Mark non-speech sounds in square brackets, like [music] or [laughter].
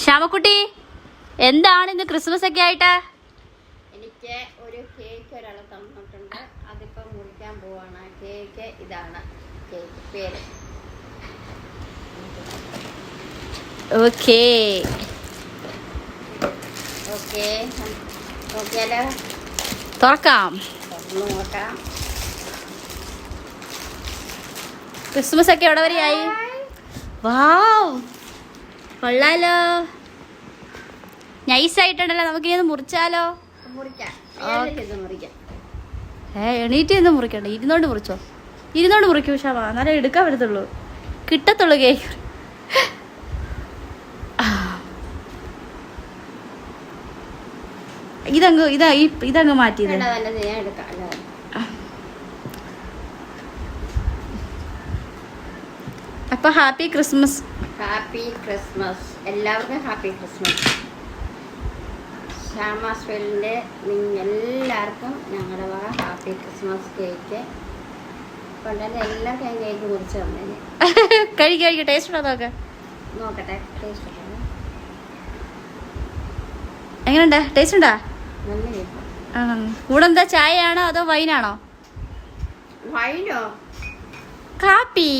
ശ്യാമക്കുട്ടി എന്താണ് ഇന്ന് ക്രിസ്മസ് ഒക്കെ ആയിട്ട്? എനിക്ക് ഒരു കേക്ക് ഒരാൾ തന്നിട്ടുണ്ട്. അതിപ്പം മുറിക്കാൻ പോവാണ്. കേക്ക് ഇതാണ്. കേക്ക് പേര്. ഓക്കേ. ഓക്കേ. നോക്കിയാലോ? തുറക്കാം. നോക്കാം. ക്രിസ്മസ് ഒക്കെ എവിടെ വരെയായി? വാവ് കൊള്ളാലോ. നൈസ് ആയിട്ടുണ്ടല്ലോ നമുക്ക് ഇത് മുറിച്ചാലോ ഏ എണീറ്റ് നിന്ന് മുറിക്കണ്ട. ഇരുന്നോണ്ട് മുറിച്ചോ. ഇരുന്നോണ്ട് മുറിക്കൂ ഷാമ എന്നാലേ എടുക്കാൻ പറ്റത്തുള്ളൂ. കിട്ടത്തുള്ളൂ കേക്ക്. ഇതങ്ങ് ഇതാ ഈ ഇതങ്ങ് മാറ്റിയത് അപ്പൊ ഹാപ്പി ക്രിസ്മസ്. ഹാപ്പി ക്രിസ്മസ് എല്ലാവർക്കും ഹാപ്പി ക്രിസ്മസ് ശ്യാമാസ്വലിന്റെ എല്ലാവർക്കും ഞങ്ങളുടെ വക ഹാപ്പി ക്രിസ്മസ് കേക്ക് കൊണ്ടുവന്ന് എല്ലാ ഞാൻ കേക്ക് മുറിച്ച് തന്നേനെ കഴിക്കുക [laughs] കഴിക്കുക ടേസ്റ്റ് ഉണ്ടോ നോക്ക നോക്കട്ടെ ടേസ്റ്റ് ഉണ്ടോ? എങ്ങനെയുണ്ട്? ടേസ്റ്റ് ഉണ്ടാ? നല്ല കേക്ക് കൂടെ എന്താ ചായയാണോ അതോ വൈനാണോ വൈനോ കാപ്പി.